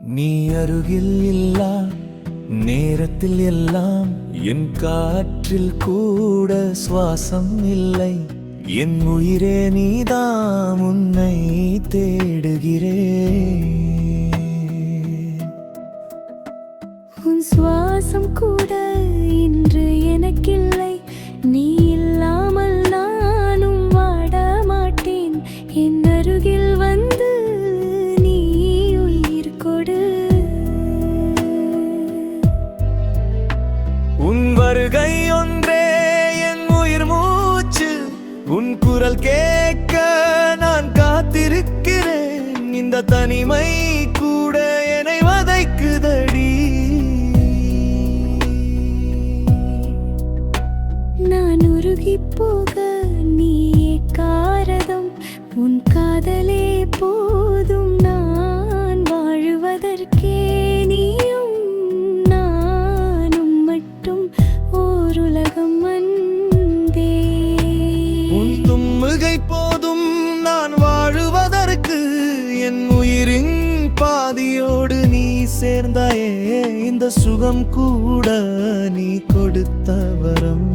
நீ அருகில் இல்லா நேரத்தில் எல்லாம் என் காற்றில் கூட சுவாசம் இல்லை. என் உயிரே நீதாம் உன்னை தேடுகிறேன் உன் சுவாசம் கூட இன்று எனக்கில்லை. நீ இல்லாமல் நானும் வாட மாட்டேன். என் குரல் கேட்க நான் காத்திருக்கிறேன். இந்த தனிமை கூட என்னை வதைக்குதடி. நான் உருகி போக நீ காரதம் உன் காதலே போ சுகம் கூட நீ கொடுத்த வரம்.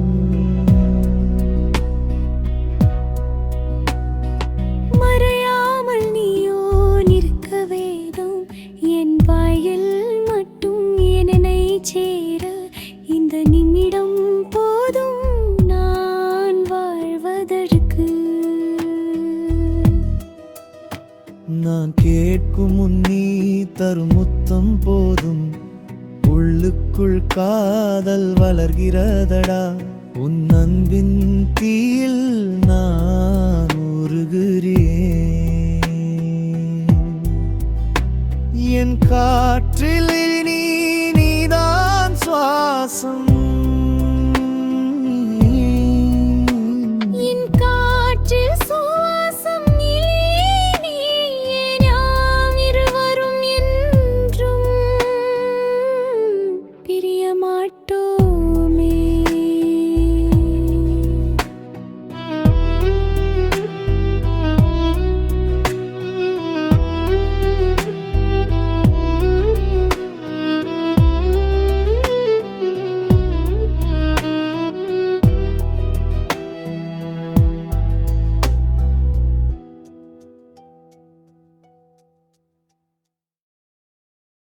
மறையாமல் நீயோ நிற்க வேதும் என் வாயில் மட்டும் என்னை சேர. இந்த நிமிடம் போதும் நான் வாழ்வதற்கு. நான் கேட்கும் முன் நீ தரும் முத்தம் போதும். உள்ளுக்குள் காதல் வளர்கிறதடா. உன் அன்பின் தீயில் நான் உருகிறேன் என் காற்றில் நீதான் சுவாசம்.